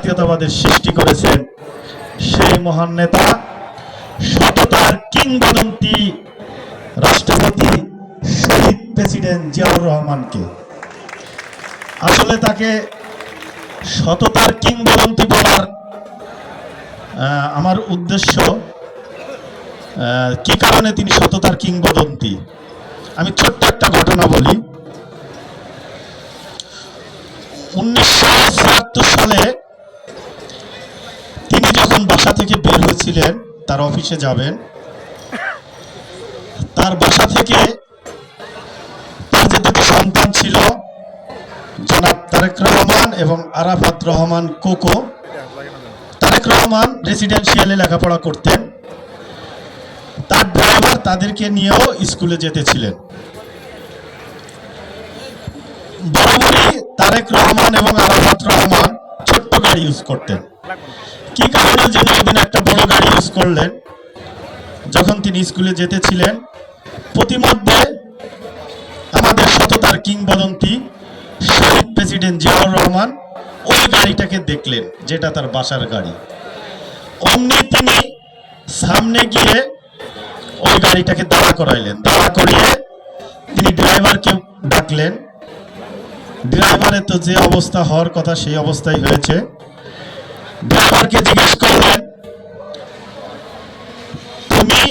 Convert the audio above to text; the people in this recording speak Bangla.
জাতীয়তাবাদের সৃষ্টি করেছেন সেই মহান নেতা, সততার কিংবদন্তি রাষ্ট্রপতি শহীদ প্রেসিডেন্ট জিয়াউর রহমানকে। আসলে তাকে সততার কিংবদন্তি বলার আমার উদ্দেশ্য কি কারণে তিনি সততার কিংবদন্তি? আমি ছোট্ট একটা ঘটনা বলি। উনিশশো হয়েছিলেন তার অফিসে যাবেন। তার বাসা থেকে তার যে দুটো সন্তান ছিল, জনাব তারেক রহমান এবং আরাফাত রহমান কোকো, তারেক রহমান রেসিডেন্সিয়ালে লেখাপড়া করতেন। তার ড্রাইভার তাদেরকে নিয়েও স্কুলে যেতেছিলেন বরাবরই তারেক রহমান এবং আরাফাত রহমান ছোট্ট গাড়ি ইউজ করতেন। কি কারণে যিনি ওদিন একটা বড় গাড়ি ইউজ করলেন। যখন তিনি স্কুলে যেতেছিলেন, প্রতিমধ্যে আমাদের সততার কিংবদন্তি শহীদ প্রেসিডেন্ট জিয়াউর রহমান ওই গাড়িটাকে দেখলেন, যেটা তার বাসার গাড়ি। অমনি তিনি সামনে গিয়ে ওই গাড়িটাকে দাঁড়া করাইলেন। দাঁড়া করিয়ে তিনি ড্রাইভারকে ডাকলেন। ড্রাইভারের তো যে অবস্থা হওয়ার কথা, সেই অবস্থাই হয়েছে। ব্যাপারকে জিজ্ঞেস করলেন তুমি